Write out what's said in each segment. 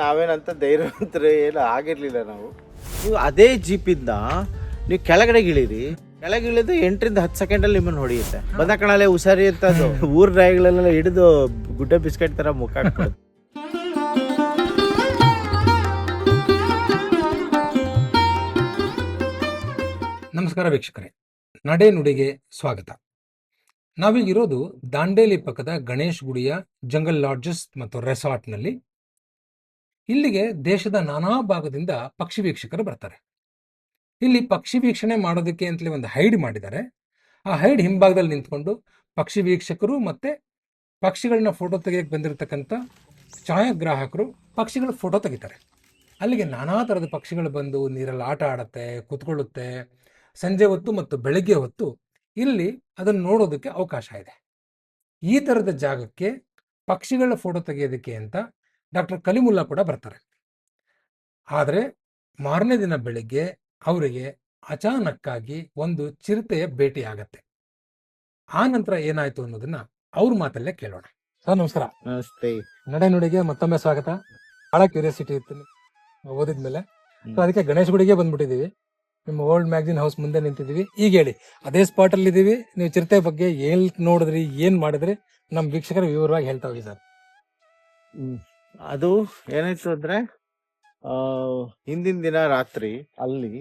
ನಾವೇನಂತ ಧೈರ್ಯವಂತರು ಏನು ಆಗಿರ್ಲಿಲ್ಲ ನಾವು. ನೀವು ಅದೇ ಜೀಪಿಂದ ನೀವು ಕೆಳಗಡೆ ಇಳಿರಿ. ಕೆಳಗೆ ಇಳಿದು ಎಂಟರಿಂದ ಹತ್ತು ಸೆಕೆಂಡಲ್ಲಿ ನಿಮ್ಮನ್ನು ಹೊಡೆಯುತ್ತೆ. ಬಂದ ಕಣಲೆ ಹುಷಾರಿ ಅಂತ ಅದು ಊರ್ ರಾಯಿಗಳೆಲ್ಲ ಹಿಡಿದು ಗುಡ್ಡ ಬಿಸ್ಕೆಟ್ ತರ ಮುಖ ಹಾಕ್ಬಿಡುತ್ತೆ. ನಮಸ್ಕಾರ ವೀಕ್ಷಕರೇ. ನಡೆ ನುಡಿಗೆ ಸ್ವಾಗತ. ನಾವೀಗಿರೋದು ದಾಂಡೇಲಿ ಪಕ್ಕದ ಗಣೇಶ್ ಗುಡಿಯ ಜಂಗಲ್ ಲಾಡ್ಜಸ್ ಮತ್ತು ರೆಸಾರ್ಟ್ನಲ್ಲಿ. ಇಲ್ಲಿಗೆ ದೇಶದ ನಾನಾ ಭಾಗದಿಂದ ಪಕ್ಷಿ ವೀಕ್ಷಕರು ಬರ್ತಾರೆ. ಇಲ್ಲಿ ಪಕ್ಷಿ ವೀಕ್ಷಣೆ ಮಾಡೋದಕ್ಕೆ ಅಂತಲೇ ಒಂದು ಹೈಡ್ ಮಾಡಿದ್ದಾರೆ. ಆ ಹೈಡ್ ಹಿಂಭಾಗದಲ್ಲಿ ನಿಂತ್ಕೊಂಡು ಪಕ್ಷಿ ವೀಕ್ಷಕರು ಮತ್ತೆ ಪಕ್ಷಿಗಳನ್ನ ಫೋಟೋ ತೆಗೆಯಕ್ಕೆ ಬಂದಿರತಕ್ಕಂಥ ಛಾಯಾಗ್ರಾಹಕರು ಪಕ್ಷಿಗಳ ಫೋಟೋ ತೆಗಿತಾರೆ. ಅಲ್ಲಿಗೆ ನಾನಾ ಥರದ ಪಕ್ಷಿಗಳು ಬಂದು ನೀರಲ್ಲಿ ಆಟ ಆಡುತ್ತೆ, ಕೂತ್ಕೊಳ್ಳುತ್ತೆ, ಸಂಜೆ ಹೊತ್ತು ಮತ್ತು ಬೆಳಗ್ಗೆ ಹೊತ್ತು ಇಲ್ಲಿ ಅದನ್ನು ನೋಡೋದಕ್ಕೆ ಅವಕಾಶ ಇದೆ. ಈ ಥರದ ಜಾಗಕ್ಕೆ ಪಕ್ಷಿಗಳ ಫೋಟೋ ತೆಗೆಯೋದಕ್ಕೆ ಅಂತ ಡಾಕ್ಟರ್ ಕಲಿಮುಲ್ಲಾ ಕೂಡ ಬರ್ತಾರೆ. ಆದರೆ ಮಾರನೇ ದಿನ ಬೆಳಿಗ್ಗೆ ಅವರಿಗೆ ಅಚಾನಕ್ಕಾಗಿ ಒಂದು ಚಿರತೆಯ ಭೇಟಿ ಆಗತ್ತೆ. ಆ ನಂತರ ಏನಾಯ್ತು ಅನ್ನೋದನ್ನ ಅವ್ರ ಮಾತಲ್ಲೇ ಕೇಳೋಣ. ಸರ್ ನಮಸ್ಕಾರ. ನಮಸ್ತೆ. ನಡೆ ನುಡಿಗೆ ಮತ್ತೊಮ್ಮೆ ಸ್ವಾಗತ. ಬಹಳ ಕ್ಯೂರಿಯಾಸಿಟಿ ಇತ್ತು ಓದಿದ್ಮೇಲೆ. ಸೊ ಅದಕ್ಕೆ ಗಣೇಶ್ ಗುಡಿಗೆ ಬಂದ್ಬಿಟ್ಟಿದೀವಿ. ನಿಮ್ಮ ಓಲ್ಡ್ ಮ್ಯಾಗ್ಝಿನ್ ಹೌಸ್ ಮುಂದೆ ನಿಂತಿದ್ದೀವಿ ಈಗ ಹೇಳಿ ಅದೇ ಸ್ಪಾಟ್ ಅಲ್ಲಿ ಇದೀವಿ. ನೀವು ಚಿರತೆ ಬಗ್ಗೆ ಏನ್ ನೋಡಿದ್ರಿ ಏನ್ ಮಾಡಿದ್ರಿ? ನಮ್ಮ ವೀಕ್ಷಕರು ವಿವರವಾಗಿ ಹೇಳ್ತಾ ಹೋಗಿ ಸರ್. ಅದು ಏನಾಯ್ತು ಅಂದ್ರೆ ಹಿಂದಿನ ದಿನ ರಾತ್ರಿ ಅಲ್ಲಿ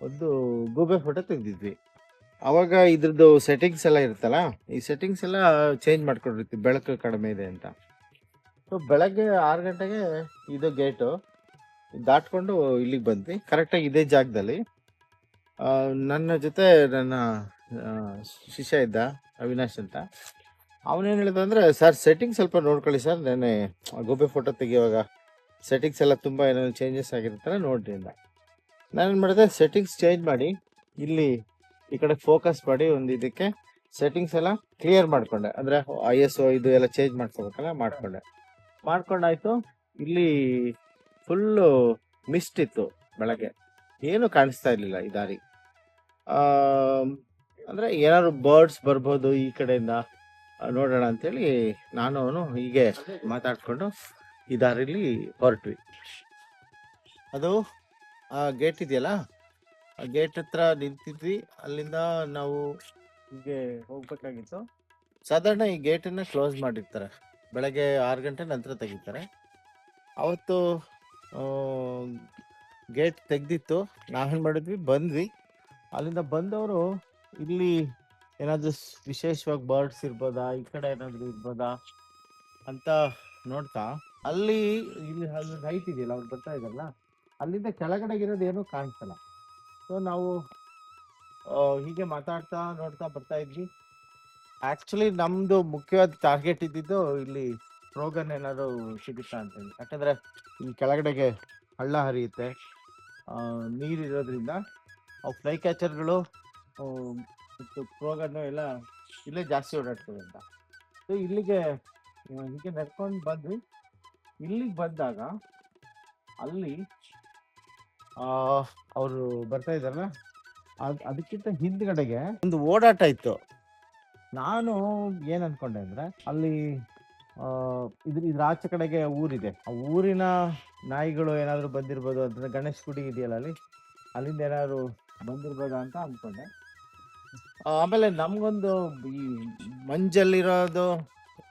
ಒಂದು ಗೂಬೆ ಫೋಟೋ ತೆಗ್ದಿದ್ವಿ. ಅವಾಗ ಇದ್ರದ್ದು ಸೆಟ್ಟಿಂಗ್ಸ್ ಎಲ್ಲ ಇರುತ್ತಲ್ಲ, ಈ ಸೆಟ್ಟಿಂಗ್ಸ್ ಎಲ್ಲ ಚೇಂಜ್ ಮಾಡ್ಕೊಂಡಿರ್ತೀವಿ, ಬೆಳಕು ಕಡಿಮೆ ಇದೆ ಅಂತ. ಸೊ ಬೆಳಗ್ಗೆ ಆರು ಗಂಟೆಗೆ ಇದು ಗೇಟು ದಾಟ್ಕೊಂಡು ಇಲ್ಲಿಗೆ ಬಂದ್ವಿ. ಕರೆಕ್ಟಾಗಿ ಇದೇ ಜಾಗದಲ್ಲಿ. ನನ್ನ ಜೊತೆ ನನ್ನ ಶಿಷ್ಯ ಇದ್ದ ಅವಿನಾಶ್ ಅಂತ. ಅವನೇನು ಹೇಳಿದ ಅಂದರೆ, ಸರ್ ಸೆಟ್ಟಿಂಗ್ ಸ್ವಲ್ಪ ನೋಡ್ಕೊಳ್ಳಿ ಸರ್. ನೆನೆ ಗೋಬೆ ಫೋಟೋ ತೆಗಿಯುವಾಗ ಸೆಟ್ಟಿಂಗ್ಸ್ ಎಲ್ಲ ತುಂಬ ಏನಾದ್ರು ಚೇಂಜಸ್ ಆಗಿರ್ತಾರೆ ನೋಡ್ರಿ ನಾನು ನಾನೇನು ಮಾಡಿದೆ ಸೆಟ್ಟಿಂಗ್ಸ್ ಚೇಂಜ್ ಮಾಡಿ, ಇಲ್ಲಿ ಈ ಕಡೆ ಫೋಕಸ್ ಮಾಡಿ ಒಂದು ಇದಕ್ಕೆ ಸೆಟ್ಟಿಂಗ್ಸ್ ಎಲ್ಲ ಕ್ಲಿಯರ್ ಮಾಡಿಕೊಂಡೆ. ಅಂದರೆ ಐ ಎಸ್ ಒ ಇದು ಎಲ್ಲ ಚೇಂಜ್ ಮಾಡ್ಕೋಬೇಕಲ್ಲ, ಮಾಡಿಕೊಂಡೆ. ಮಾಡ್ಕೊಂಡಾಯ್ತು. ಇಲ್ಲಿ ಫುಲ್ಲು ಮಿಸ್ಟ್ ಇತ್ತು ಬೆಳಗ್ಗೆ. ಏನು ಕಾಣಿಸ್ತಾ ಇರಲಿಲ್ಲ ಈ ದಾರಿ. ಅಂದರೆ ಏನಾದ್ರು ಬರ್ಡ್ಸ್ ಬರ್ಬೋದು ಈ ಕಡೆಯಿಂದ. ನೋಡೋಣ ಅಂತೇಳಿ ನಾನು ಅವನು ಹೀಗೆ ಮಾತಾಡಿಕೊಂಡು ಈ ದಾರಿಲಿ ಹೊರಟ್ವಿ. ಅದು ಆ ಗೇಟ್ ಇದೆಯಲ್ಲ, ಆ ಗೇಟ್ ಹತ್ರ ನಿಂತಿದ್ವಿ. ಅಲ್ಲಿಂದ ನಾವು ಹೀಗೆ ಹೋಗ್ಬೇಕಾಗಿತ್ತು. ಸಾಧಾರಣ ಈ ಗೇಟನ್ನು ಕ್ಲೋಸ್ ಮಾಡಿರ್ತಾರೆ. ಬೆಳಗ್ಗೆ ಆರು ಗಂಟೆ ನಂತರ ತೆಗಿತಾರೆ. ಅವತ್ತು ಗೇಟ್ ತೆಗೆದಿತ್ತು. ನಾವೇನು ಮಾಡಿದ್ವಿ? ಬಂದ್ವಿ. ಅಲ್ಲಿಂದ ಬಂದವರು ಇಲ್ಲಿ ಏನಾದ್ರು ವಿಶೇಷವಾಗಿ ಬರ್ಡ್ಸ್ ಇರ್ಬೋದಾ? ಈ ಕಡೆ ಏನಾದ್ರು ಇರ್ಬೋದಾ? ಅಂತ ನೋಡ್ತಾ ಅಲ್ಲಿ ಇಲ್ಲಿ ಹೈಟ್ ಇದೆಯಲ್ಲ ಅವ್ರು ಬರ್ತಾ ಇದಾರಲ್ಲ ಅಲ್ಲಿಂದ ಕೆಳಗಡೆಗಿರೋದು ಏನೂ ಕಾಣಿಸಲ್ಲ. ಸೊ ನಾವು ಹೀಗೆ ಮಾತಾಡ್ತಾ ನೋಡ್ತಾ ಬರ್ತಾ ಇದ್ವಿ. ಆಕ್ಚುಲಿ ನಮ್ದು ಮುಖ್ಯವಾದ ಟಾರ್ಗೆಟ್ ಇದ್ದಿದ್ದು ಇಲ್ಲಿ ಪ್ರೋಗನ್ ಏನಾದ್ರು ಸಿಗುತ್ತಾ ಅಂತ ಹೇಳಿ ಯಾಕಂದ್ರೆ ಈ ಕೆಳಗಡೆಗೆ ಹಳ್ಳ ಹರಿಯುತ್ತೆ. ಆ, ನೀರಿರೋದ್ರಿಂದ ಅವು ಫ್ಲೈ ಕ್ಯಾಚರ್ಗಳು ಪ್ರೋಗನ್ನು ಎಲ್ಲ ಇಲ್ಲೇ ಜಾಸ್ತಿ ಓಡಾಡ್ತೀವಿ ಅಂತ. ಸೊ ಇಲ್ಲಿಗೆ ಹೀಗೆ ನಡ್ಕೊಂಡು ಬಂದ್ವಿ. ಇಲ್ಲಿಗೆ ಬಂದಾಗ ಅಲ್ಲಿ ಅವರು ಬರ್ತಾ ಇದ್ದಾರಲ್ಲ? ಅದ್, ಅದಕ್ಕಿಂತ ಹಿಂದ್ಗಡೆಗೆ ಒಂದು ಓಡಾಟ ಇತ್ತು. ನಾನು ಏನ್ ಅನ್ಕೊಂಡೆ ಅಂದ್ರೆ ಅಲ್ಲಿ ಇದ್ರ ಇದ್ರ ಆಚೆ ಕಡೆಗೆ ಊರಿದೆ. ಆ ಊರಿನ ನಾಯಿಗಳು ಏನಾದ್ರು ಬಂದಿರ್ಬೋದು ಅಂತ, ಗಣೇಶ್ ಗುಡಿ ಇದೆಯಲ್ಲ ಅಲ್ಲಿ? ಅಲ್ಲಿಂದ ಏನಾದ್ರು ಬಂದಿರ್ಬೋದಾ ಅಂತ ಅನ್ಕೊಂಡೆ. ಆಮೇಲೆ ನಮ್ಗೊಂದು ಈ ಮಂಜಲ್ಲಿರೋದು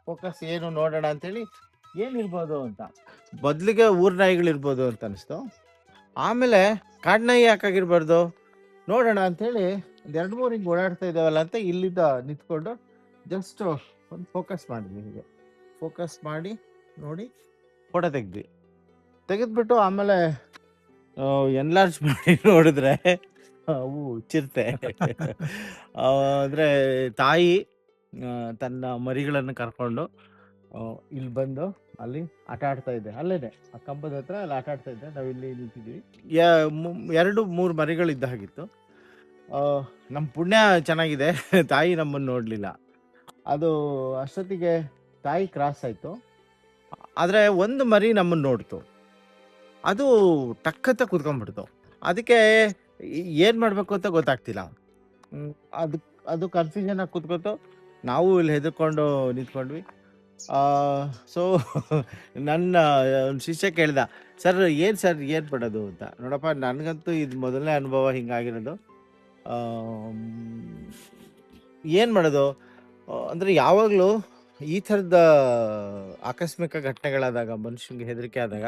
ಫೋಕಸ್ ಏನು ನೋಡೋಣ ಅಂತೇಳಿ ಏನಿರ್ಬೋದು ಅಂತ. ಬದಲಿಗೆ ಊರ್ ನಾಯಿಗಳಿರ್ಬೋದು ಅಂತ ಅನಿಸ್ತು. ಆಮೇಲೆ ಕಾಡ್ನಾಯಿ ಯಾಕಾಗಿರ್ಬಾರ್ದು? ನೋಡೋಣ ಅಂತೇಳಿ ಒಂದು ಎರಡು ಮೂರು ಹಿಂಗೆ ಓಡಾಡ್ತಾ ಇದ್ದಾವಲ್ಲ ಅಂತ ಇಲ್ಲಿದ್ದ ನಿಂತ್ಕೊಂಡು ಜಸ್ಟ್ ಒಂದು ಫೋಕಸ್ ಮಾಡಿದ್ವಿ ಹೀಗೆ. ಫೋಕಸ್ ಮಾಡಿ, ನೋಡಿ, ಫೋಟೋ ತೆಗ್ದ್ವಿ. ತೆಗೆದ್ಬಿಟ್ಟು ಆಮೇಲೆ ಎನ್ಲಾರ್ಜ್ ಮಾಡಿ ನೋಡಿದ್ರೆ ಅವು ಚಿರತೆ ಆ, ಅಂದ್ರೆ ತಾಯಿ ಆ, ತನ್ನ ಮರಿಗಳನ್ನು ಕರ್ಕೊಂಡು ಆ, ಇಲ್ಲಿ ಬಂದು ಅಲ್ಲಿ ಆಟ ಆಡ್ತಾ ಇದ್ದೆ. ಅಲ್ಲೇನೆ ಆ ಕಂಬದ ಹತ್ರ ಅಲ್ಲಿ ಆಟ ಆಡ್ತಾ ಇದ್ದೆ. ನಾವು ಇಲ್ಲಿ ನಿಂತಿದ್ವಿ ಯ- ಮು- ಎರಡು ಮೂರು ಮರಿಗಳಿದ್ದ ಹಾಗಿತ್ತು. ಆ, ನಮ್ಮ ಪುಣ್ಯ ಚೆನ್ನಾಗಿದೆ. ತಾಯಿ ನಮ್ಮನ್ನು ನೋಡಲಿಲ್ಲ. ಅದು ಅಷ್ಟೊತ್ತಿಗೆ ತಾಯಿ ಕ್ರಾಸ್ ಆಯಿತು. ಆದರೆ ಒಂದು ಮರಿ ನಮ್ಮನ್ನು ನೋಡ್ತು. ಅದು ಟಕ್ಕತ್ತ ಕೂತ್ಕೊಂಡ್ಬಿಡ್ತು. ಅದಕ್ಕೆ ಏನು ಮಾಡಬೇಕು ಅಂತ ಗೊತ್ತಾಗ್ತಿಲ್ಲ. ಅದು ಅದು ಕನ್ಫ್ಯೂಷನ್ ಆಗಿ ಕೂತ್ಕೊತು. ನಾವು ಇಲ್ಲಿ ಹೆದರ್ಕೊಂಡು ನಿಂತ್ಕೊಂಡ್ವಿ. ಸೊ ನನ್ನ ಒಂದು ಶಿಷ್ಯ ಕೇಳ್ದ ಸರ್ ಏನು ಸರ್ ಏನು ಮಾಡೋದು ಅಂತ? ನೋಡಪ್ಪ ನನಗಂತೂ ಇದು ಮೊದಲನೇ ಅನುಭವ ಹಿಂಗಾಗಿರೋದು. ಏನು ಮಾಡೋದು? ಅಂದರೆ ಅಂದ್ರೆ ಯಾವಾಗಲೂ ಈ ಥರದ ಆಕಸ್ಮಿಕ ಘಟನೆಗಳಾದಾಗ ಮನುಷ್ಯನಿಗೆ ಹೆದರಿಕೆ ಆದಾಗ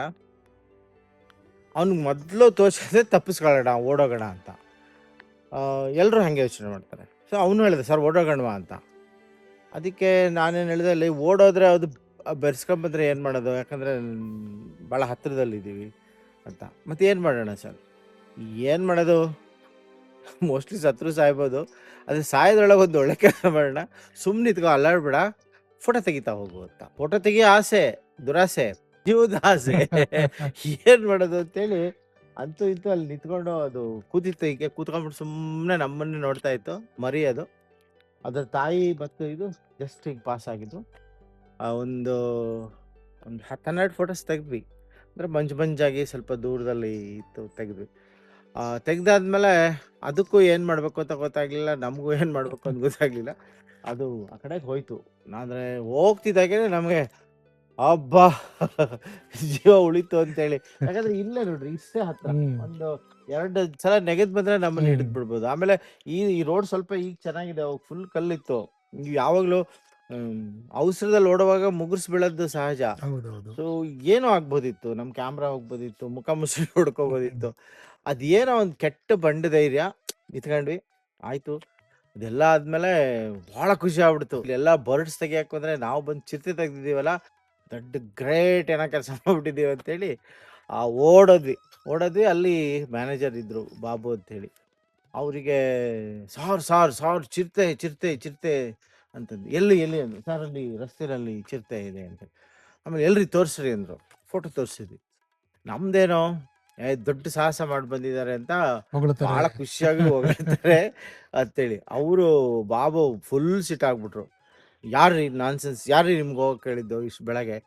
ಅವ್ನಿಗೆ ಮೊದಲು ತೋರಿಸಿದ್ರೆ ತಪ್ಪಿಸ್ಕೊಳ್ಳೋಣ, ಓಡೋಗೋಣ ಅಂತ. ಎಲ್ಲರೂ ಹಾಗೆ ಯೋಚನೆ ಮಾಡ್ತಾರೆ. ಸೊ ಅವನು ಹೇಳಿದೆ, ಸರ್, ಓಡೋಗೋಣವಾ ಅಂತ. ಅದಕ್ಕೆ ನಾನೇನು ಹೇಳಿದೆ ಅಲ್ಲಿ ಓಡೋದ್ರೆ ಅದು ಬೆರೆಸ್ಕೊಂಬಂದ್ರೆ ಏನು ಮಾಡೋದು? ಯಾಕಂದರೆ ಭಾಳ ಹತ್ತಿರದಲ್ಲಿದ್ದೀವಿ ಅಂತ. ಮತ್ತೆ ಏನು ಮಾಡೋಣ, ಸರ್? ಏನು ಮಾಡೋದು? ಮೋಸ್ಟ್ಲಿ ಸತ್ರು ಸಾಯ್ಬೋದು. ಅದು ಸಾಯೋದ್ರೊಳಗೆ ಒಂದು ಒಳ್ಳೆ ಕೆಲಸ ಮಾಡೋಣ. ಸುಮ್ಮನೆ ಇತ್ಕೋ ಅಲ್ಲಾಡ್ಬೇಡ. ಫೋಟೋ ತೆಗಿತಾ ಹೋಗು ಅಂತ. ಫೋಟೋ ತೆಗಿಯೋ ಆಸೆ, ದುರಾಸೆ. ಜೀವದ ಆಸೆ ಏನ್ ಮಾಡೋದು ಅಂತೇಳಿ ಅಂತೂ ಇಂತೂ ಅಲ್ಲಿ ನಿಂತ್ಕೊಂಡು ಅದು ಕೂತಿತ್ತು ಈಗ ಕೂತ್ಕೊಂಡ್ಬಿಟ್ಟು ಸುಮ್ಮನೆ ನಮ್ಮನ್ನೇ ನೋಡ್ತಾ ಇತ್ತು ಮರಿ ಅದು ಅದ್ರ ತಾಯಿ ಮತ್ತು ಇದು ಜಸ್ಟ್ ಈಗ ಪಾಸ್ ಆಗಿದ್ದು. ಆ ಒಂದು ಒಂದು ಹತ್ತು ಹನ್ನೆರಡು ಫೋಟೋಸ್ ತೆಗ್ದ್ವಿ. ಅಂದರೆ ಮಂಜು ಮಂಜಾಗಿ ಸ್ವಲ್ಪ ದೂರದಲ್ಲಿ ಇತ್ತು ತೆಗೆದ್ವಿ. ತೆಗ್ದಾದ್ಮೇಲೆ ಅದಕ್ಕೂ ಏನು ಮಾಡಬೇಕು ಅಂತ ಗೊತ್ತಾಗ್ಲಿಲ್ಲ ನಮಗೂ ಏನು ಮಾಡಬೇಕು ಅಂತ ಗೊತ್ತಾಗ್ಲಿಲ್ಲ. ಅದು ಆ ಕಡೆಗೆ ಹೋಯ್ತು. ಆದರೆ ಹೋಗ್ತಿದ್ದಾಗೆ ನಮಗೆ ಅಬ್ಬಾ ಜೀವ ಉಳಿತು ಅಂತೇಳಿ. ಯಾಕಂದ್ರೆ ಇಲ್ಲೇ ನೋಡ್ರಿ ಇಷ್ಟೇ ಹತ್ರ. ಒಂದು ಎರಡು ಸಲ ನೆಗೆದ್ ಬಂದ್ರೆ ನಮ್ಮನ್ನ ಹಿಡಿದ್ ಬಿಡ್ಬೋದು ಆಮೇಲೆ ಈ ಈ ರೋಡ್ ಸ್ವಲ್ಪ ಈಗ ಚೆನ್ನಾಗಿದೆ ಅವಾಗ ಫುಲ್ ಕಲ್ಲಿತ್ತು. ನೀವು ಯಾವಾಗ್ಲೂ ಅವಸರದಲ್ಲಿ ಓಡುವಾಗ ಮುಗುರ್ಸ್ ಬೀಳೋದು ಸಹಜ. ಸೊ ಏನೋ ಆಗ್ಬೋದಿತ್ತು. ನಮ್ಮ ಕ್ಯಾಮ್ರಾ ಹೋಗ್ಬೋದಿತ್ತು ಮುಖ ಮುಸುಳಿ ಹೊಡ್ಕೋಬೋದಿತ್ತು. ಅದೇನೋ ಒಂದು ಕೆಟ್ಟ ಬಂಡ ಧೈರ್ಯ. ಇತ್ಕೊಂಡ್ವಿ. ಆಯ್ತು. ಅದೆಲ್ಲ ಆದ್ಮೇಲೆ ಬಹಳ ಖುಷಿ ಆಗ್ಬಿಡ್ತು. ಇಲ್ಲೆಲ್ಲ ಬರ್ಡ್ಸ್ ತೆಗಿಯಕ್ ಅಂದ್ರೆ ನಾವು ಬಂದು ಚಿತ್ರ ತೆಗ್ದಿದೀವಲ್ಲ ದೊಡ್ಡ ಗ್ರೇಟ್ ಏನೋ ಕೆಲಸ ಮಾಡ್ಬಿಟ್ಟಿದ್ದೀವಿ ಅಂತೇಳಿ ಆ ಓಡೋದ್ವಿ. ಓಡೋದ್ವಿ ಅಲ್ಲಿ ಮ್ಯಾನೇಜರ್ ಇದ್ರು ಬಾಬು ಅಂತೇಳಿ. ಅವರಿಗೆ ಸಾರ್ ಸಾರ್ ಸಾರ್ ಚಿರತೆ ಚಿರತೆ ಚಿರತೆ ಅಂತಂದು. ಎಲ್ಲಿ ಎಲ್ಲಿ ಅಂದರು. ಸರ್ ಅಲ್ಲಿ ರಸ್ತೆಯಲ್ಲಿ ಚಿರತೆ ಇದೆ ಅಂತ ಆಮೇಲೆ ಎಲ್ರಿ ತೋರಿಸ್ರಿ ಅಂದರು. ಫೋಟೋ ತೋರಿಸಿದ್ವಿ. ನಮ್ದೇನೋ ದೊಡ್ಡ ಸಾಹಸ ಮಾಡಿ ಬಂದಿದ್ದಾರೆ ಅಂತ ಭಾಳ ಬಹಳ ಖುಷಿಯಾಗಿ ಹೋಗಿರ್ತಾರೆ ಅಂತೇಳಿ. ಅವರು ಬಾಬು ಫುಲ್ ಸಿಟ್ ಆಗ್ಬಿಟ್ರು. ಯಾರು ನಾನ್ಸೆನ್ಸ್? ಯಾರು ನಿಮ್ಗೆ ಹೋಗಕ್ಕೆ ಹೇಳಿದ್ದು ಇಷ್ಟು ಬೆಳಗ್ಗೆ?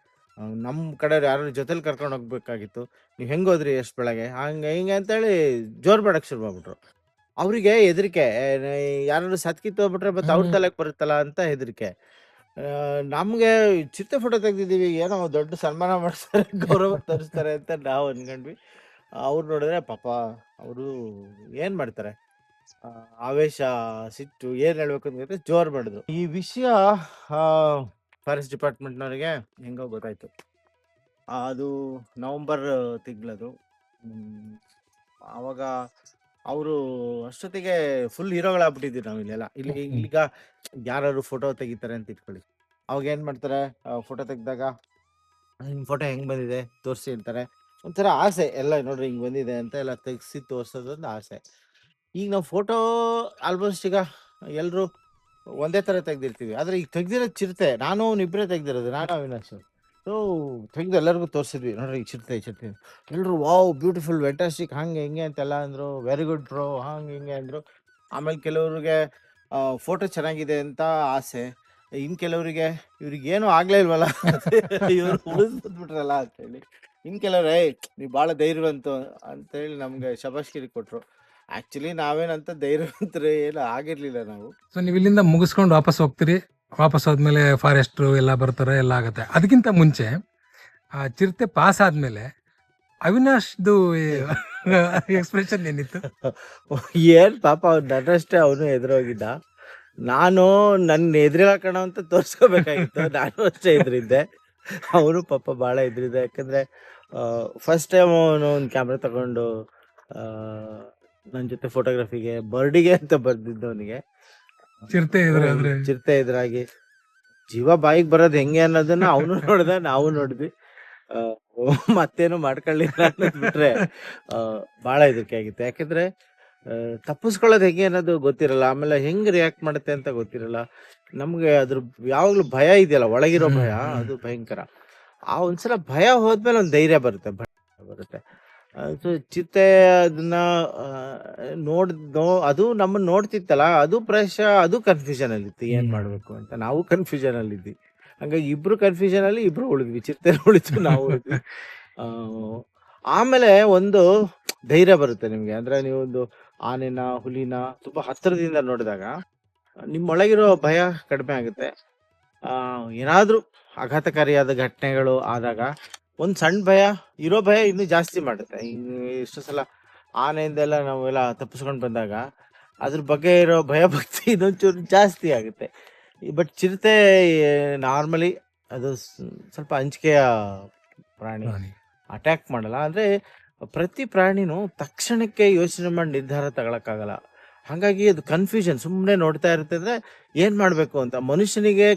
ನಮ್ಮ ಕಡೆ ಯಾರು ಜೊತೆಲಿ ಕರ್ಕೊಂಡು ಹೋಗ್ಬೇಕಾಗಿತ್ತು. ನೀವು ಹೆಂಗೆ ಹೋದ್ರಿ ಎಷ್ಟು ಬೆಳಗ್ಗೆ? ಹಂಗೆ ಹಿಂಗೆ ಅಂತೇಳಿ ಜೋರು ಮಾಡಕ್ಕೆ ಶುರು ಮಾಡ್ಬಿಟ್ರು. ಅವರಿಗೆ ಹೆದರಿಕೆ ಯಾರು ಸತ್ಕಿತ್ತು ಹೋಗ್ಬಿಟ್ರೆ ಮತ್ತೆ ಅವ್ರ. ತಲೆಗೆ ಬರುತ್ತಲ್ಲ ಅಂತ ಹೆದರಿಕೆ. ನಮಗೆ ಚಿತ್ರ ಫೋಟೋ ತೆಗ್ದಿದ್ದೀವಿ ಏನೋ ದೊಡ್ಡ ಸನ್ಮಾನ ಮಾಡ್ತಾರೆ ಗೌರವ ತರಿಸ್ತಾರೆ ಅಂತ ನಾವು ಅನ್ಕೊಂಡ್ವಿ. ಅವ್ರು ನೋಡಿದ್ರೆ ಪಾಪ ಅವರು ಏನು ಮಾಡ್ತಾರೆ? ಆ, ಆವೇಶ ಸಿಟ್ಟು ಏನು ಹೇಳ್ಬೇಕು ಅಂತ ಜೋರ್ ಮಾಡಿದ್ರು ಈ ವಿಷಯ ಫಾರೆಸ್ಟ್ ಡಿಪಾರ್ಟ್ಮೆಂಟ್ನವರಿಗೆ ಹೆಂಗೋ ಗೊತ್ತಾಯ್ತು. ಆ, ಅದು ನವೆಂಬರ್ ತಿಂಗಳದು. ಅವಾಗ ಅವರು ಅಷ್ಟೊತ್ತಿಗೆ ಫುಲ್ ಹೀರೋಗಳಾಗ್ಬಿಟ್ಟಿದ್ವಿ ನಾವು ಇಲ್ಲೆಲ್ಲ. ಇಲ್ಲಿ ಈಗ ಯಾರು ಫೋಟೋ ತೆಗಿತಾರೆ ಅಂತ ಇಟ್ಕೊಳ್ಳಿ. ಅವಾಗ ಏನ್ ಮಾಡ್ತಾರೆ ಫೋಟೋ ತೆಗ್ದಾಗ ನಿಮ್ ಫೋಟೋ ಹೆಂಗ್ ಬಂದಿದೆ ತೋರಿಸಿ ಅಂತಾರೆ. ಒಂಥರ ಆಸೆ. ಎಲ್ಲ ನೋಡ್ರಿ ಹಿಂಗ್ ಬಂದಿದೆ ಅಂತ ಎಲ್ಲ ತೆಗ್ಸಿ ತೋರ್ಸೋದೊಂದು ಆಸೆ. ಈಗ ನಾವು ಫೋಟೋ ಆಲ್ಮೋಸ್ಟ್ ಈಗ ಎಲ್ಲರೂ ಒಂದೇ ಥರ ತೆಗ್ದಿರ್ತೀವಿ. ಆದರೆ ಈಗ ತೆಗ್ದಿರೋದು ಚಿರತೆ, ನಾನು ಇಬ್ಬರೇ ತೆಗ್ದಿರೋದು, ನಾನು ಅವಿನಾಶ್ ಸೊ ತೆಗ್ದು ಎಲ್ಲರಿಗೂ ತೋರಿಸಿದ್ವಿ. ನೋಡ್ರಿ ಚಿರತೆ ಚಿರತೆ. ಎಲ್ಲರೂ ವಾವ್ ಬ್ಯೂಟಿಫುಲ್ ವೆಂಟಾಸ್ಟಿಕ್ ಹಂಗೆ, ಹಿಂಗೆ ಅಂತೆಲ್ಲ ಅಂದರು. ವೆರಿ ಗುಡ್ ಬ್ರೋ ಹಂಗೆ, ಹಿಂಗೆ ಅಂದರು. ಆಮೇಲೆ ಕೆಲವ್ರಿಗೆ ಫೋಟೋ ಚೆನ್ನಾಗಿದೆ ಅಂತ ಆಸೆ. ಇನ್ನು ಕೆಲವರಿಗೆ, ಇವ್ರಿಗೆ ಏನೂ ಆಗಲೇ ಇಲ್ವಲ್ಲ? ಇವ್ರು ಉಳಿಸ್ಬಿಟ್ರಲ್ಲ ಅಂತೇಳಿ ಇನ್ನು ಕೆಲವ್ರು, ಏಯ್, ನೀವು ಭಾಳ ಧೈರ್ಯವಂತು ಅಂತೇಳಿ ನಮಗೆ ಶಬಾಷ್ಗಿರಿ ಕೊಟ್ಟರು ಆ್ಯಕ್ಚುಲಿ ನಾವೇನಂತ ಧೈರ್ಯವಂತರು ಏನು ಆಗಿರಲಿಲ್ಲ ನಾವು. ಸೊ ನೀವು ಇಲ್ಲಿಂದ ಮುಗಿಸ್ಕೊಂಡು ವಾಪಸ್ ಹೋಗ್ತೀರಿ. ವಾಪಸ್ ಹೋದ್ಮೇಲೆ ಫಾರೆಸ್ಟ್ ಎಲ್ಲ ಬರ್ತಾರೆ ಎಲ್ಲ ಆಗುತ್ತೆ. ಅದಕ್ಕಿಂತ ಮುಂಚೆ ಆ ಚಿರತೆ ಪಾಸ್ ಆದ್ಮೇಲೆ ಅವಿನಾಶ್ದು ಎಕ್ಸ್ಪ್ರೆಷನ್ ಏನಿತ್ತು? ಏನ್ ಪಾಪ ಅವ್ನು ನನ್ನಷ್ಟೇ ಅವನು ಎದುರೋಗಿದ್ದ. ನಾನು ನನ್ನ ಎದುರಿಲ್ಲ ಕಣ ಅಂತ ತೋರಿಸ್ಕೋಬೇಕಾಗಿತ್ತು. ನಾನು ಅಷ್ಟೇ ಎದುರಿದ್ದೆ. ಅವನು ಪಾಪ ಭಾಳ ಎದುರಿದ್ದೆ. ಯಾಕಂದ್ರೆ ಫಸ್ಟ್ ಟೈಮ್ ಅವನು ಒಂದು ಕ್ಯಾಮ್ರಾ ತಗೊಂಡು ನನ್ನ ಜೊತೆ ಫೋಟೋಗ್ರಫಿಗೆ ಬರ್ಡಿಗೆ ಅಂತ ಬರ್ದಿದ್ದು ಅವನಿಗೆ ಚಿರತೆ ಚಿರತೆ ಎದುರಾಗಿ. ಜೀವ ಬಾಯಿಗೆ ಬರೋದ್ ಹೆಂಗೆ ಅನ್ನೋದನ್ನ ಅವನು ನೋಡ್ದ ನಾವು ನೋಡಿದ್ವಿ. ಮತ್ತೇನು ಮಾಡ್ಕೊಳ್ಳಿಲ್ಲ ಅನ್ನೋದ್ ಬಿಟ್ರೆ ಆ, ಬಹಳ ಇದಕ್ಕೆ ಆಗಿತ್ತು. ಯಾಕಂದ್ರೆ ತಪ್ಪಿಸ್ಕೊಳ್ಳೋದು ಹೆಂಗೆ ಅನ್ನೋದು ಗೊತ್ತಿರಲ್ಲ. ಆಮೇಲೆ ಹೆಂಗ್ ರಿಯಾಕ್ಟ್ ಮಾಡುತ್ತೆ ಅಂತ ಗೊತ್ತಿರಲ್ಲ. ನಮ್ಗೆ ಅದ್ರ ಯಾವಾಗ್ಲೂ ಭಯ ಇದೆಯಲ್ಲ ಒಳಗಿರೋ ಭಯ. ಅದು ಭಯಂಕರ. ಆ ಒಂದ್ಸಲ ಭಯ ಹೋದ್ಮೇಲೆ ಒಂದ್ ಧೈರ್ಯ ಬರುತ್ತೆ ಭಯ ಬರುತ್ತೆ. ಅದು ಚಿತ್ತೆ ಅದನ್ನ ನೋಡ್ ಅದು ನಮ್ಮನ್ನ ನೋಡ್ತಿತ್ತಲ್ಲ ಅದು ಪ್ರಶ ಅದು ಕನ್ಫ್ಯೂಷನ್ ಅಲ್ಲಿ ಇತ್ತು ಏನ್. ಮಾಡ್ಬೇಕು ಅಂತ. ನಾವು ಕನ್ಫ್ಯೂಷನ್ ಅಲ್ಲಿ ಇದ್ವಿ. ಹಂಗಾಗಿ ಇಬ್ರು ಕನ್ಫ್ಯೂಷನ್ ಅಲ್ಲಿ ಇಬ್ರು ಉಳಿದ್ವಿ ಚಿತ್ತೆ ಉಳಿತು ನಾವು ಆಮೇಲೆ ಒಂದು ಧೈರ್ಯ ಬರುತ್ತೆ ನಿಮ್ಗೆ. ಅಂದ್ರೆ ನೀವು ಒಂದು ಆನೆನ ಹುಲಿನ ತುಂಬಾ ಹತ್ತಿರದಿಂದ ನೋಡಿದಾಗ ನಿಮ್ಮೊಳಗಿರೋ ಭಯ ಕಡಿಮೆ ಆಗುತ್ತೆ. ಆ, ಏನಾದ್ರೂ ಆಘಾತಕಾರಿಯಾದ ಘಟನೆಗಳು ಆದಾಗ ಒಂದು ಸಣ್ಣ ಭಯ ಇರೋ ಭಯ ಇನ್ನೂ ಜಾಸ್ತಿ ಮಾಡುತ್ತೆ. ಇನ್ನು ಎಷ್ಟೋ ಸಲ ಆನೆಯಿಂದೆಲ್ಲ ನಾವೆಲ್ಲ ತಪ್ಪಿಸ್ಕೊಂಡು ಬಂದಾಗ ಅದ್ರ ಬಗ್ಗೆ ಇರೋ ಭಯ ಭಕ್ತಿ ಇನ್ನೊಂಚೂರು ಜಾಸ್ತಿ ಆಗುತ್ತೆ. ಬಟ್ ಚಿರತೆ ನಾರ್ಮಲಿ ಅದು ಸ್ವಲ್ಪ ಅಂಜಿಕೆಯ ಪ್ರಾಣಿ. ಅಟ್ಯಾಕ್ ಮಾಡಲ್ಲ. ಅಂದ್ರೆ ಪ್ರತಿ ಪ್ರಾಣಿನೂ ತಕ್ಷಣಕ್ಕೆ ಯೋಚನೆ ಮಾಡಿ ನಿರ್ಧಾರ ತಗೊಳಕ್ಕಾಗಲ್ಲ. ಹಾಗಾಗಿ ಅದು ಕನ್ಫ್ಯೂಷನ್ ಸುಮ್ಮನೆ ನೋಡ್ತಾ ಇರುತ್ತೆ ಅಂದ್ರೆ ಏನ್ ಮಾಡ್ಬೇಕು ಅಂತ. ಮನುಷ್ಯನಿಗೆ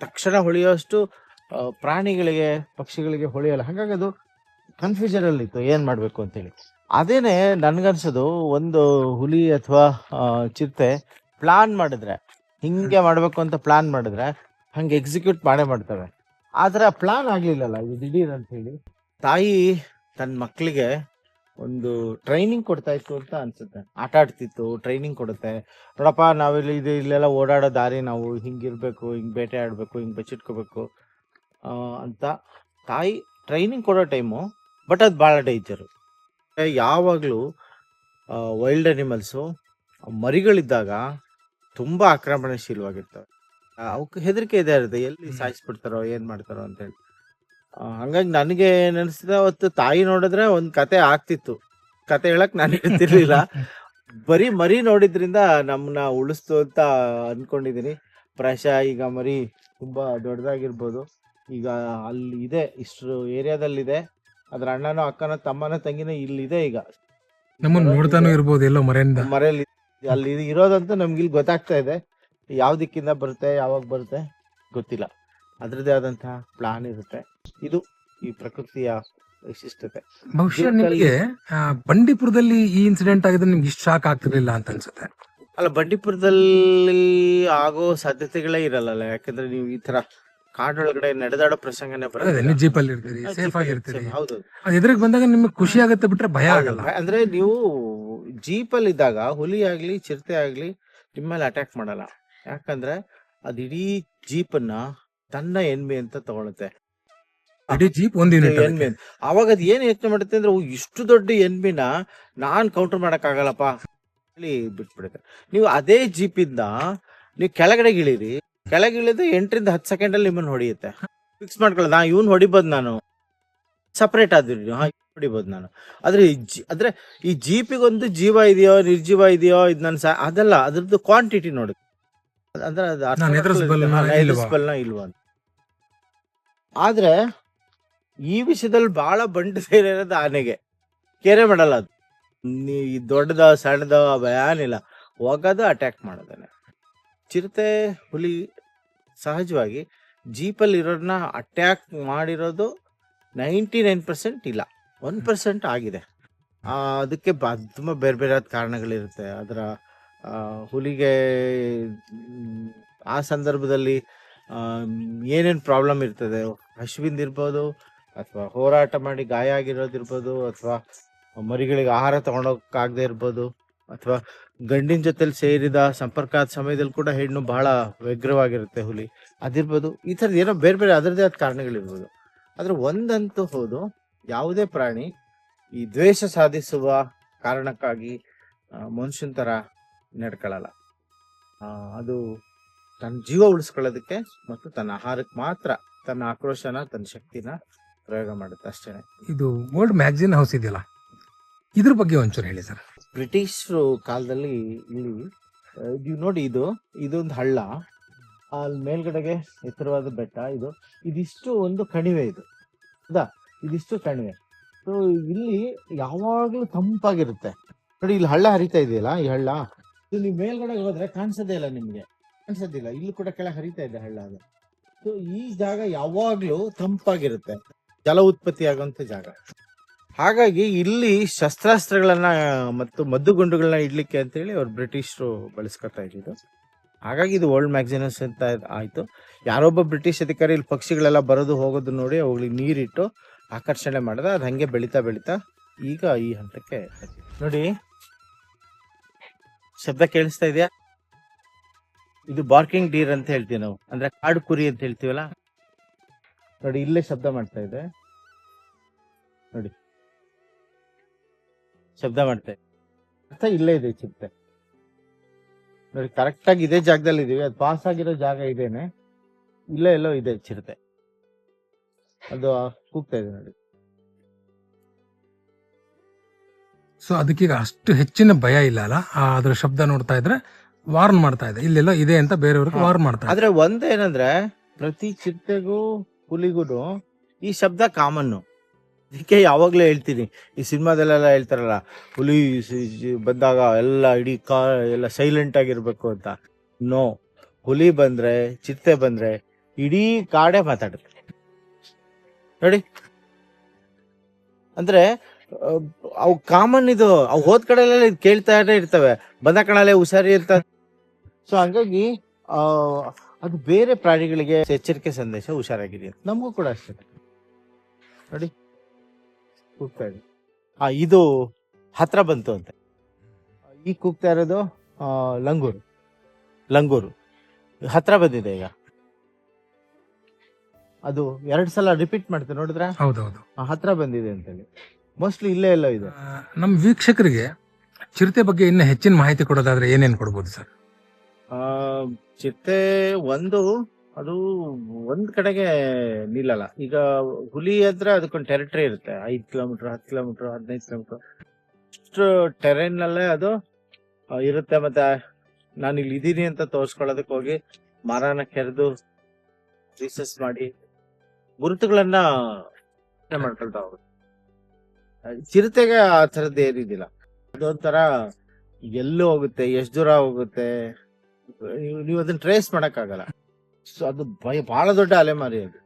ತಕ್ಷಣ ಹೊಳೆಯೋಷ್ಟು ಆ, ಪ್ರಾಣಿಗಳಿಗೆ, ಪಕ್ಷಿಗಳಿಗೆ ಹೊಳೆಯಲ್ಲ. ಹಾಗಾಗಿ ಅದು ಕನ್ಫ್ಯೂಷನ್ ಅಲ್ಲಿ ಇತ್ತು. ಏನ್ ಮಾಡ್ಬೇಕು ಅಂತೇಳಿ. ಅದೇನೆ ನನ್ಗನ್ಸೋದು, ಒಂದು ಹುಲಿ ಅಥವಾ ಚಿರತೆ ಪ್ಲಾನ್ ಮಾಡಿದ್ರೆ, ಹಿಂಗೆ ಮಾಡ್ಬೇಕು ಅಂತ ಪ್ಲಾನ್ ಮಾಡಿದ್ರೆ, ಹಂಗೆ ಎಕ್ಸಿಕ್ಯೂಟ್ ಮಾಡೇ ಮಾಡ್ತವೆ. ಆದ್ರೆ ಪ್ಲಾನ್ ಆಗ್ಲಿಲ್ಲಲ್ಲ. ಇದು ದಿಢೀರ್ ಅಂತ ಹೇಳಿ ತಾಯಿ ತನ್ನ ಮಕ್ಕಳಿಗೆ ಒಂದು ಟ್ರೈನಿಂಗ್ ಕೊಡ್ತಾ ಇತ್ತು ಅಂತ ಅನ್ಸುತ್ತೆ. ಆಟ ಆಡ್ತಿತ್ತು ಟ್ರೈನಿಂಗ್ ಕೊಡುತ್ತೆ. ನೋಡಪ್ಪ, ನಾವಿಲ್ಲಿ ಇದು ಇಲ್ಲೆಲ್ಲ ಓಡಾಡೋ ದಾರಿ ನಾವು ಹಿಂಗಿರ್ಬೇಕು, ಹಿಂಗ್ ಬೇಟೆ ಆಡ್ಬೇಕು, ಹಿಂಗ್ ಬಚ್ಚಿಟ್ಕೋಬೇಕು. ಅಂತ. ತಾಯಿ ಟ್ರೈನಿಂಗ್ ಕೊಡೋ ಟೈಮು ಬಟ್ ಅದು ಭಾಳ ಡೇಂಜರು ಯಾವಾಗಲೂ ವೈಲ್ಡ್ ಅನಿಮಲ್ಸು ಮರಿಗಳಿದ್ದಾಗ ತುಂಬ ಆಕ್ರಮಣಶೀಲವಾಗಿರ್ತವೆ. ಅವಕ್ಕೆ ಹೆದರಿಕೆ ಇದೆ ಇರುತ್ತೆ ಎಲ್ಲಿ. ಸಾಯಿಸ್ಬಿಡ್ತಾರೋ ಏನು ಮಾಡ್ತಾರೋ ಅಂತೇಳಿ ಹಂಗಾಗಿ ನನಗೆ ನೆನೆಸಿದ ಅವತ್ತು ತಾಯಿ ನೋಡಿದ್ರೆ ಒಂದು ಕತೆ ಆಗ್ತಿತ್ತು. ಕತೆ ಹೇಳಕ್ ನಾನು ಹೇಳ್ತಿರ್ಲಿಲ್ಲ. ಬರೀ ಮರಿ ನೋಡಿದ್ರಿಂದ ನಮ್ಮನ್ನ ಉಳಿಸ್ತು ಅಂತ ಅನ್ಕೊಂಡಿದೀನಿ. ಪ್ರಾಯಶಃ ಈಗ ಮರಿ ತುಂಬಾ ದೊಡ್ಡದಾಗಿರ್ಬೋದು. ಈಗ ಅಲ್ಲಿ ಇದೆ ಇಷ್ಟು ಏರಿಯಾದಲ್ಲಿದೆ. ಅದ್ರ ಅಣ್ಣನೋ ಅಕ್ಕನೋ ತಮ್ಮನೋ ತಂಗಿನೋ ಇಲ್ಲಿದೆ ಈಗ. ನಮ್ಮನ್ನ ನೋಡ್ತಾನೂ ಇರ್ಬೋದು ಎಲ್ಲೋ ಮರೆಯಿಂದ ಮರೆಯಲ್ಲಿ ಅಲ್ಲಿ ಇರೋದಂತೂ ನಮ್ಗೆ ಇಲ್ಲಿ ಗೊತ್ತಾಗ್ತಾ ಇದೆ. ಯಾವ ದಿಕ್ಕಿಂದ ಬರುತ್ತೆ ಯಾವಾಗ ಬರುತ್ತೆ ಗೊತ್ತಿಲ್ಲ. ಅದರದೇ ಆದಂತಹ ಪ್ಲಾನ್ ಇರುತ್ತೆ. ಇದು ಈ ಪ್ರಕೃತಿಯ ವೈಶಿಷ್ಟ್ಯತೆ ಬಹುಶಃ ನಿಮಗೆ ಬಂಡೀಪುರದಲ್ಲಿ ಈ ಇನ್ಸಿಡೆಂಟ್ ಆಗಿದ್ರೆ ನಿಮ್ಗೆ ಇಷ್ಟ ಶಾಕ್ ಆಗ್ತಿರ್ಲಿಲ್ಲ ಅಂತ ಅನ್ಸುತ್ತೆ. ಅಲ್ಲ ಬಂಡೀಪುರದಲ್ಲಿ ಆಗೋ ಸಾಧ್ಯತೆಗಳೇ ಇರಲ್ಲ ಯಾಕಂದ್ರೆ ನೀವು ಈ ತರ ಕಾಡೊಳಗಡೆ ನಡೆದಾಡೋ ಪ್ರಸಂಗನೇ. ನೀವು ಜೀಪಲ್ಲಿ ಇರ್ತೀರಿ ಸೇಫ್ ಆಗಿರ್ತೀರಿ ಹೌದು. ಅದ್ ಎದುರಿಗೆ ಬಂದಾಗ ನಿಮ್ಗೆ ಖುಷಿ ಆಗುತ್ತೆ ಬಿಟ್ರೆ ಭಯ ಆಗಲ್ಲ. ಅಂದ್ರೆ ನೀವು ಜೀಪಲ್ಲಿ ಇದ್ದಾಗ ಹುಲಿ ಆಗ್ಲಿ ಚಿರತೆ ಆಗ್ಲಿ ನಿಮ್ಮ ಮೇಲೆ ಅಟ್ಯಾಕ್ ಮಾಡಲ್ಲ. ಯಾಕಂದ್ರೆ ಅದು ಇಡೀ ಜೀಪನ್ನ ತನ್ನ ಎನ್ಮೆ ಅಂತ ತಗೊಳುತ್ತೆ. ಇಡೀ ಜೀಪ್ ಒಂದ್ ಎನ್ಮೆ. ಅವಾಗ ಅದ್ ಏನ್ ಯೋಚನೆ ಮಾಡುತ್ತೆ ಅಂದ್ರೆ ಇಷ್ಟು ದೊಡ್ಡ ಎನ್ಮಿನ ನಾನ್ ಕೌಂಟರ್ ಮಾಡಕ್ ಆಗಲ್ಲಪ್ಪ. ಹೇಳಿ ಬಿಟ್ಬಿಡುತ್ತೆ. ನೀವು ಅದೇ ಜೀಪಿಂದ ನೀವು ಕೆಳಗಡೆ ಇಳಿರಿ. ಕೆಳಗೆ ಇಳಿದು ಎಂಟರಿಂದ ಹತ್ತು ಸೆಕೆಂಡ್ ಅಲ್ಲಿ ನಿಮ್ಮನ್ನ ಹೊಡೆಯುತ್ತೆ. ಫಿಕ್ಸ್ ಮಾಡ್ಕೊಳ್ಳೋದು. ನಾ ಇವ್ನ್ ಹೊಡಿಬೋದು ನಾನು. ಸಪ್ರೇಟ್ ಆದ್ರಿ ಹಾ ಹೊಡಿಬೋದು ನಾನು. ಆದ್ರೆ ಈ ಜಿ- ಅಂದ್ರೆ ಈ ಜೀಪಿಗೊಂದು ಜೀವ ಇದೆಯೋ ನಿರ್ಜೀವ ಇದೆಯೋ ಇದು ನನ್ನ ಸಹ ಅದಲ್ಲ ಅದ್ರದ್ದು ಕ್ವಾಂಟಿಟಿ ನೋಡಿ. ಅಂದ್ರೆ ಅದು ಹಾ, ಇಲ್ವಾ? ಅಂತ. ಆದ್ರೆ ಈ ವಿಷಯದಲ್ಲಿ ಬಹಳ ಬಂಡು ಸೇರಿರೋದು ಇರೋದು ಆನೆಗೆ. ಕೇರೆ ಮಾಡಲ್ಲ ಅದು. ದೊಡ್ಡದ ಸಣ್ಣದ ಏನಿಲ್ಲ. ಹೋಗೋದು ಅಟ್ಯಾಕ್ ಮಾಡೋದನ್ನ. ಚಿರತೆ ಹುಲಿ ಸಹಜವಾಗಿ ಜೀಪಲ್ಲಿ ಇರೋದನ್ನ ಅಟ್ಯಾಕ್ ಮಾಡಿರೋದು ನೈಂಟಿ ನೈನ್ ಪರ್ಸೆಂಟ್ ಇಲ್ಲ. ಒನ್ ಪರ್ಸೆಂಟ್ ಆಗಿದೆ. ಅದಕ್ಕೆ ಬ, ತುಂಬ ಬೇರೆ ಬೇರೆ ಕಾರಣಗಳಿರುತ್ತೆ. ಅದರ ಹುಲಿಗೆ, ಆ ಸಂದರ್ಭದಲ್ಲಿ ಏನೇನು ಪ್ರಾಬ್ಲಮ್ ಇರ್ತದೆ? ಹಸುವಿಂದ ಇರ್ಬೋದು, ಅಥವಾ ಹೋರಾಟ ಮಾಡಿ ಗಾಯ ಆಗಿರೋದಿರ್ಬೋದು ಅಥವಾ ಮರಿಗಳಿಗೆ ಆಹಾರ ತಗೊಂಡೋಗಕ್ಕಾಗದೆ ಇರ್ಬೋದು. ಅಥವಾ ಗಂಡಿನ ಜೊತೆಲಿ ಸೇರಿದ ಸಂಪರ್ಕ ಆದ ಸಮಯದಲ್ಲಿ ಕೂಡ ಹೆಣ್ಣು ಬಹಳ ವ್ಯಗ್ರವಾಗಿರುತ್ತೆ ಹುಲಿ. ಅದಿರ್ಬೋದು ಈ ಥರದ್ದು ಏನೋ ಬೇರೆ ಬೇರೆ ಅದರದೇ ಆದ ಕಾರಣಗಳಿರ್ಬೋದು. ಆದರೆ ಒಂದಂತೂ ಹೌದು, ಯಾವುದೇ ಪ್ರಾಣಿ ಈ ದ್ವೇಷ ಸಾಧಿಸುವ ಕಾರಣಕ್ಕಾಗಿ ಮನುಷ್ಯನ ಥರ ನಡ್ಕೊಳ್ಳಲ್ಲ ಅದು ತನ್ನ ಜೀವ ಉಳಿಸ್ಕೊಳ್ಳೋದಕ್ಕೆ ಮತ್ತು ತನ್ನ ಆಹಾರಕ್ಕೆ ಮಾತ್ರ ತನ್ನ ಆಕ್ರೋಶನ ತನ್ನ ಶಕ್ತಿನ ಪ್ರಯೋಗ ಮಾಡುತ್ತೆ ಅಷ್ಟೇ ಇದು ವರ್ಲ್ಡ್ ಮ್ಯಾಗಝಿನ್ ಹೌಸ್ ಇದೆಯಲ್ಲ? ಇದ್ರ ಬಗ್ಗೆ ಒಂಚೂರು ಹೇಳಿ ಸರ್. ಬ್ರಿಟಿಷರು ಕಾಲದಲ್ಲಿ ಇಲ್ಲಿ ನೀವು ನೋಡಿ ಇದು, ಇದೊಂದು ಹಳ್ಳ. ಅಲ್ಲಿ ಮೇಲ್ಗಡೆಗೆ ಎತ್ತರವಾದ ಬೆಟ್ಟ ಇದು. ಇದಿಷ್ಟು ಒಂದು ಕಣಿವೆ ಇದು. ಹೌದಾ ಇದಿಷ್ಟು ಕಣಿವೆ. ಸೊ ಇಲ್ಲಿ ಯಾವಾಗ್ಲೂ ತಂಪಾಗಿರುತ್ತೆ. ನೋಡಿ, ಇಲ್ಲಿ ಹಳ್ಳ ಹರಿತಾ ಇದೆಯಲ್ಲ, ಈ ಹಳ್ಳ? ಇದು ನೀವು ಮೇಲ್ಗಡೆ ಹೋದ್ರೆ ಕಾಣಿಸೋದೇ ಇಲ್ಲ ನಿಮ್ಗೆ. ಕಾಣಿಸೋದಿಲ್ಲ. ಇಲ್ಲಿ ಕೂಡ ಕೆಳಗೆ ಹರಿತಾ ಇದೆ ಹಳ್ಳ ಅದು. ಸೊ ಈ ಜಾಗ ಯಾವಾಗ್ಲೂ ತಂಪಾಗಿರುತ್ತೆ. ಜಲ ಉತ್ಪತ್ತಿ ಆಗುವಂತ ಜಾಗ. ಹಾಗಾಗಿ ಇಲ್ಲಿ ಶಸ್ತ್ರಾಸ್ತ್ರಗಳನ್ನ ಮತ್ತು ಮದ್ದುಗುಂಡುಗಳನ್ನ ಇಡ್ಲಿಕ್ಕೆ ಅಂತೇಳಿ ಅವ್ರು ಬ್ರಿಟಿಷರು ಬಳಸ್ಕೊತಾ ಇದ್ದಿದ್ದು. ಹಾಗಾಗಿ ಇದು ವರ್ಲ್ಡ್ ಮ್ಯಾಗ್ಝಿನಸ್ ಅಂತ ಆಯ್ತು. ಯಾರೊಬ್ಬ ಬ್ರಿಟಿಷ್ ಅಧಿಕಾರಿ ಇಲ್ಲಿ ಪಕ್ಷಿಗಳೆಲ್ಲ ಬರೋದು ಹೋಗೋದು ನೋಡಿ ಅವುಗಳಿಗೆ ನೀರಿಟ್ಟು ಆಕರ್ಷಣೆ ಮಾಡಿದ. ಅದು ಹಂಗೆ ಬೆಳಿತಾ ಬೆಳಿತಾ ಈಗ ಈ ಹಂತಕ್ಕೆ ನೋಡಿ. ಶಬ್ದ ಕೇಳಿಸ್ತಾ ಇದೆಯಾ? ಇದು ಬಾರ್ಕಿಂಗ್ ಡೀರ್ ಅಂತ ಹೇಳ್ತೀವಿ ನಾವು. ಅಂದ್ರೆ ಕಾಡು ಕುರಿ ಅಂತ ಹೇಳ್ತೀವಲ್ಲ? ನೋಡಿ, ಇಲ್ಲೇ ಶಬ್ದ ಮಾಡ್ತಾ ಇದೆ. ನೋಡಿ. ಶಬ್ದ ಮಾಡ್ತಾ. ಇದೆ ಅರ್ಥ ಇಲ್ಲೇ ಇದೆ ಚಿಂತೆ ನೋಡಿ ಕರೆಕ್ಟ್ ಆಗಿ ಇದೇ ಜಾಗದಲ್ಲಿ ಇದೀವಿ. ಅದು ಪಾಸ್ ಆಗಿರೋ ಜಾಗ ಇದೇನೆ. ಇಲ್ಲೇ ಎಲ್ಲೋ ಇದೆ ಚಿರತೆ. ಅದು ಕೂಗ್ತಾ ಇದೆ ನೋಡಿ. ಸೊ ಅದಕ್ಕೀಗ ಅಷ್ಟು ಹೆಚ್ಚಿನ ಭಯ ಇಲ್ಲ ಅಲ್ಲ? ಆ ಅದ್ರ ಶಬ್ದ ನೋಡ್ತಾ ಇದ್ರೆ ವಾರ್ನ್ ಮಾಡ್ತಾ ಇದೆ. ಇಲ್ಲೆಲ್ಲ ಇದೆ ಅಂತ ಬೇರೆಯವ್ರಿಗೆ. ವಾರ್ನ್ ಮಾಡ್ತಾರೆ ಇದೆ. ಆದ್ರೆ ಒಂದೇನಂದ್ರೆ ಪ್ರತಿ ಚಿರತೆಗೂ ಹುಲಿಗೂ ಈ ಶಬ್ದ ಕಾಮನ್ನು ಅದಕ್ಕೆ ಯಾವಾಗಲೇ ಹೇಳ್ತೀನಿ. ಈ ಸಿನಿಮಾದಲ್ಲೆಲ್ಲ ಹೇಳ್ತಾರಲ್ಲ, ಹುಲಿ ಬಂದಾಗ ಎಲ್ಲ ಇಡೀ ಕಾ, ಎಲ್ಲ ಸೈಲೆಂಟ್ ಆಗಿರಬೇಕು ಅಂತ. ನೋ ಹುಲಿ ಬಂದರೆ, ಚಿತ್ತೆ ಬಂದರೆ ಇಡೀ ಕಾಡೇ ಮಾತಾಡುತ್ತೆ. ನೋಡಿ. ಅಂದರೆ, ಅವು ಕಾಮನ್ ಇದು, ಅವು ಹೋದ ಕಡೆಲೆಲ್ಲ ಇದು ಕೇಳ್ತಾನೆ ಇರ್ತವೆ. ಬಂದ ಕಣಲೆ ಹುಷಾರಿ ಅಂತ ಸೊ ಹಂಗಾಗಿ ಅದು ಬೇರೆ ಪ್ರಾಣಿಗಳಿಗೆ ಎಚ್ಚರಿಕೆ ಸಂದೇಶ ಹುಷಾರಾಗಿದೆ ನಮಗೂ ಕೂಡ ಅಷ್ಟೇ. ನೋಡಿ. ಕೂಗ್ತಾ ಇದೆ ಆ ಇದು ಹತ್ರ ಬಂತು ಅಂತ. ಈಗ ಕೂಗ್ತಾ ಇರೋದು ಲಂಗೂರು. ಲಂಗೂರು. ಹತ್ರ ಬಂದಿದೆ ಈಗ. ಅದು ಎರಡ್ ಸಲ ರಿಪೀಟ್ ಮಾಡ್ತೇವೆ ನೋಡಿದ್ರ? ಹೌದೌದು. ಹತ್ರ ಬಂದಿದೆ ಅಂತೇಳಿ. ಮೋಸ್ಟ್ಲಿ ಇಲ್ಲೇ ಎಲ್ಲ ಇದು. ನಮ್ಮ ವೀಕ್ಷಕರಿಗೆ ಚಿರತೆ ಬಗ್ಗೆ ಇನ್ನು ಹೆಚ್ಚಿನ ಮಾಹಿತಿ ಕೊಡೋದಾದ್ರೆ ಏನೇನು ಕೊಡ್ಬೋದು ಸರ್? ಆ ಚಿರತೆ ಒಂದು ಅದು ಒಂದ್ ಕಡೆಗೆ ನಿಲ್ಲಲ್ಲ. ಈಗ ಹುಲಿ ಹತ್ರ ಅದಕ್ಕೊಂದು ಟೆರಿಟರಿ ಇರುತ್ತೆ. ಐದ್ ಕಿಲೋಮೀಟರ್ ಹತ್ತು ಕಿಲೋಮೀಟರ್ ಹದಿನೈದು ಕಿಲೋಮೀಟರ್ ಅಷ್ಟು ಟೆರೈನ್ ನಲ್ಲೇ ಅದು ಇರುತ್ತೆ. ಮತ್ತೆ ನಾನು ಇಲ್ಲಿ ಇದೀನಿ ಅಂತ ತೋರ್ಸ್ಕೊಳ್ಳೋದಕ್ಕೆ ಹೋಗಿ ಮರನ ಕೆರೆದು ರಿಸರ್ಚ್ ಮಾಡಿ ಗುರುತುಗಳನ್ನ ಮಾಡ್ಕೊಳ್ತಾ ಹೋಗುತ್ತೆ ಚಿರತೆಗೆ ಆ ಥರದ್ದು ಏನಿದಿಲ್ಲ. ಅದೊಂಥರ ಎಲ್ಲೂ ಹೋಗುತ್ತೆ, ಎಷ್ಟು ದೂರ ಹೋಗುತ್ತೆ ನೀವು ಅದನ್ನ ಟ್ರೇಸ್ ಮಾಡೋಕ್ಕಾಗಲ್ಲ. ಅದು ಭಯ ಬಹಳ ದೊಡ್ಡ ಅಲೆಮಾರಿ ಅದು.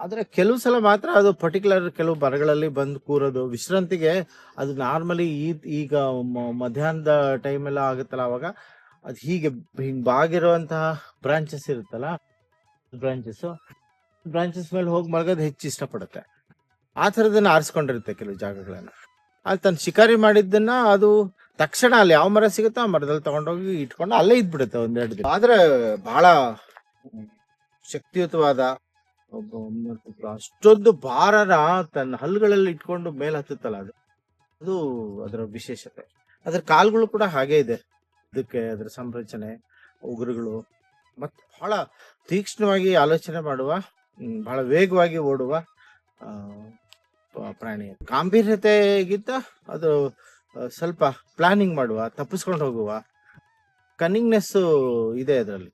ಆದ್ರೆ ಕೆಲವು ಸಲ ಮಾತ್ರ ಅದು ಪರ್ಟಿಕ್ಯುಲರ್ ಕೆಲವು ಬರಗಳಲ್ಲಿ ಬಂದು ಕೂರೋದು. ವಿಶ್ರಾಂತಿಗೆ ಅದು ನಾರ್ಮಲಿ ಈಗ ಮಧ್ಯಾಹ್ನದ ಟೈಮ್ ಎಲ್ಲ ಆಗುತ್ತಲ್ಲ ಅವಾಗ, ಅದು ಹೀಗೆ ಹಿಂಗ್ ಬಾಗಿರುವಂತಹ ಬ್ರಾಂಚಸ್ ಇರುತ್ತಲ್ಲ ಬ್ರಾಂಚಸ್ ಬ್ರಾಂಚಸ್ ಮೇಲೆ ಹೋಗಿ ಮಲಗೋದು ಹೆಚ್ಚು ಇಷ್ಟಪಡುತ್ತೆ. ಆ ಥರದನ್ನ ಆರಿಸ್ಕೊಂಡಿರುತ್ತೆ ಕೆಲವು ಜಾಗಗಳನ್ನ. ಅಲ್ಲಿ ತನ್ನ ಶಿಕಾರಿ ಮಾಡಿದ್ದನ್ನ ಅದು ತಕ್ಷಣ ಅಲ್ಲಿ ಯಾವ ಮರ ಸಿಗುತ್ತೋ ಆ ಮರದಲ್ಲಿ ತಗೊಂಡೋಗಿ ಇಟ್ಕೊಂಡು ಅಲ್ಲೇ ಇದ್ಬಿಡುತ್ತೆ ಒಂದೆರಡು ದಿನ. ಆದ್ರೆ ಬಹಳ ಶಕ್ತಿಯುತವಾದ ಒಬ್ಬ ಅಷ್ಟೊಂದು ಭಾರನ ತನ್ನ ಹಲ್ಲುಗಳಲ್ಲಿ ಇಟ್ಕೊಂಡು ಮೇಲೆ ಹತ್ತುತ್ತಲ್ಲ ಅದು. ಅದು ಅದರ ವಿಶೇಷತೆ. ಅದರ ಕಾಲುಗಳು ಕೂಡ ಹಾಗೆ ಇದೆ. ಇದಕ್ಕೆ ಅದರ ಸಂರಚನೆ, ಉಗುರುಗಳು ಮತ್ತು ಬಹಳ ತೀಕ್ಷ್ಣವಾಗಿ ಆಲೋಚನೆ ಮಾಡುವ ಬಹಳ ವೇಗವಾಗಿ ಓಡುವ ಪ್ರಾಣಿ. ಗಾಂಭೀರ್ಯತೆಗಿಂತ ಅದು ಸ್ವಲ್ಪ ಪ್ಲಾನಿಂಗ್ ಮಾಡುವ ತಪ್ಪಿಸ್ಕೊಂಡು ಹೋಗುವ. ಕನ್ನಿಂಗ್ನೆಸ್ ಇದೆ ಅದರಲ್ಲಿ.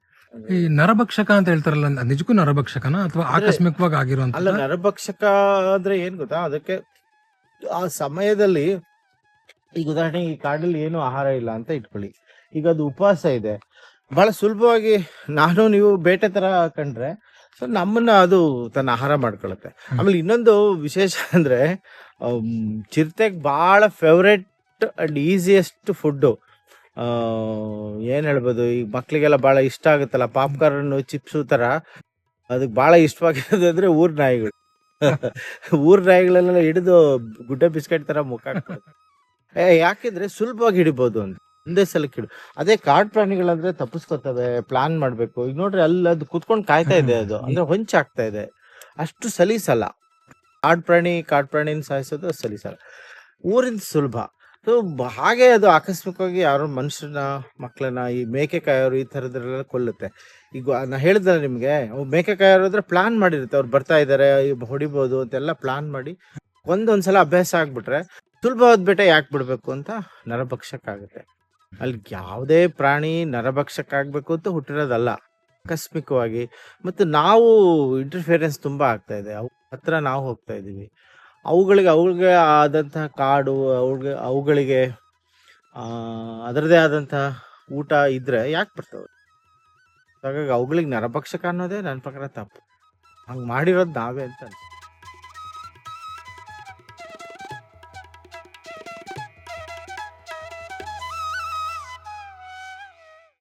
ಈ ನರಭಕ್ಷಕ ಅಂತ ಹೇಳ್ತಾರಲ್ಲ ನಿಜಕ್ಕೂ ನರಭಕ್ಷಕನ ಅಥವಾ ಆಕಸ್ಮಿಕವಾಗಿ ಅಲ್ಲ ನರಭಕ್ಷಕ ಅಂದ್ರೆ ಏನ್ ಗೊತ್ತಾ? ಅದಕ್ಕೆ ಆ ಸಮಯದಲ್ಲಿ ಈಗ ಉದಾಹರಣೆ ಈ ಕಾಡಲ್ಲಿ ಏನು ಆಹಾರ ಇಲ್ಲ ಅಂತ ಇಟ್ಕೊಳ್ಳಿ. ಈಗ ಅದು ಉಪವಾಸ ಇದೆ. ಬಹಳ ಸುಲಭವಾಗಿ ನಾನು ನೀವು ಬೇಟೆ ತರ ಕಂಡ್ರೆ ಸೊ ನಮ್ಮನ್ನ ಅದು ತನ್ನ ಆಹಾರ ಮಾಡ್ಕೊಳುತ್ತೆ. ಆಮೇಲೆ ಇನ್ನೊಂದು ವಿಶೇಷ ಅಂದ್ರೆ ಚಿರತೆಗ್ ಬಹಳ ಫೇವ್ರೆಟ್ ಅಂಡ್ ಈಸಿಯೆಸ್ಟ್ ಫುಡ್ಡು ಏನು ಹೇಳ್ಬೋದು ಈಗ ಮಕ್ಕಳಿಗೆಲ್ಲ ಭಾಳ ಇಷ್ಟ ಆಗುತ್ತಲ್ಲ ಪಾಪ್ಕಾರ್ನ್ ಚಿಪ್ಸು ಥರ ಅದಕ್ಕೆ ಭಾಳ ಇಷ್ಟವಾಗಿರೋದು ಅಂದರೆ ಊರ್ ನಾಯಿಗಳು. ಊರ್ ನಾಯಿಗಳೆಲ್ಲ ಹಿಡಿದು ಗುಡ್ಡ ಬಿಸ್ಕೆಟ್ ಥರ ಮುಖ ಏ, ಯಾಕೆಂದ್ರೆ ಸುಲಭವಾಗಿ ಹಿಡಿಬೋದು ಅಂತ. ಒಂದೇ ಸಲಕ್ಕೆ ಹಿಡು. ಅದೇ ಕಾಡು ಪ್ರಾಣಿಗಳಂದ್ರೆ ತಪ್ಪಿಸ್ಕೊತವೆ ಪ್ಲಾನ್ ಮಾಡಬೇಕು. ಈಗ ನೋಡ್ರಿ ಅಲ್ಲಿ ಅದು ಕುತ್ಕೊಂಡು ಕಾಯ್ತಾ ಇದೆ ಅದು. ಅಂದರೆ ಹೊಂಚಾಗ್ತಾ ಇದೆ. ಅಷ್ಟು ಸಲೀಸಲ್ಲ. ಕಾಡು ಪ್ರಾಣಿ, ಕಾಡು ಪ್ರಾಣಿನ ಸಾಯಿಸೋದು ಸಲೀಸಲ್ಲ. ಊರಿಂದ ಸುಲಭ. ಸೊ, ಹಾಗೆ ಅದು ಆಕಸ್ಮಿಕವಾಗಿ ಯಾರೋ ಮನುಷ್ಯನ ಮಕ್ಕಳನ್ನ ಈ ಮೇಕೆ ಕಾಯೋರು ಈ ಥರದ್ರೆಲ್ಲ ಕೊಲ್ಲುತ್ತೆ. ಈಗ ನಾ ಹೇಳಿದ್ನಲ್ಲ ನಿಮಗೆ, ಅವು ಮೇಕೆ ಕಾಯೋರು ಅಂದ್ರೆ ಪ್ಲಾನ್ ಮಾಡಿರುತ್ತೆ. ಅವ್ರು ಬರ್ತಾ ಇದ್ದಾರೆ ಹೊಡಿಬೋದು ಅಂತೆಲ್ಲ ಪ್ಲಾನ್ ಮಾಡಿ ಒಂದೊಂದ್ಸಲ ಅಭ್ಯಾಸ ಆಗ್ಬಿಟ್ರೆ ಸುಲಭವಾದ ಬೇಟೆ ಯಾಕೆ ಬಿಡಬೇಕು ಅಂತ ನರಭಕ್ಷಕ್ಕಾಗುತ್ತೆ. ಅಲ್ಲಿ ಯಾವುದೇ ಪ್ರಾಣಿ ನರಭಕ್ಷಕ ಆಗ್ಬೇಕು ಅಂತ ಹುಟ್ಟಿರೋದಲ್ಲ. ಆಕಸ್ಮಿಕವಾಗಿ. ಮತ್ತು ನಾವು ಇಂಟರ್ಫಿಯರೆನ್ಸ್ ತುಂಬ ಆಗ್ತಾ ಇದೆ. ಅವು ಹತ್ರ ನಾವು ಹೋಗ್ತಾ ಇದೀವಿ ಅವುಗಳಿಗೆ ಅವುಗಳಿಗೆ ಆದಂತಹ ಕಾಡು ಅವ್ರಿಗೆ ಅವುಗಳಿಗೆ ಅದರದೇ ಆದಂತಹ ಊಟ ಇದ್ರೆ ಯಾಕೆ ಬರ್ತವೆ ಹಾಗಾಗಿ ಅವುಗಳಿಗೆ ನರಭಕ್ಷಕ ಅನ್ನೋದೇ ನನ್ನ ಪ್ರಕಾರ ತಪ್ಪು ಹಂಗೆ ಮಾಡಿರೋದು ನಾವೇ ಅಂತ ಅನ್ಸುತ್ತೆ.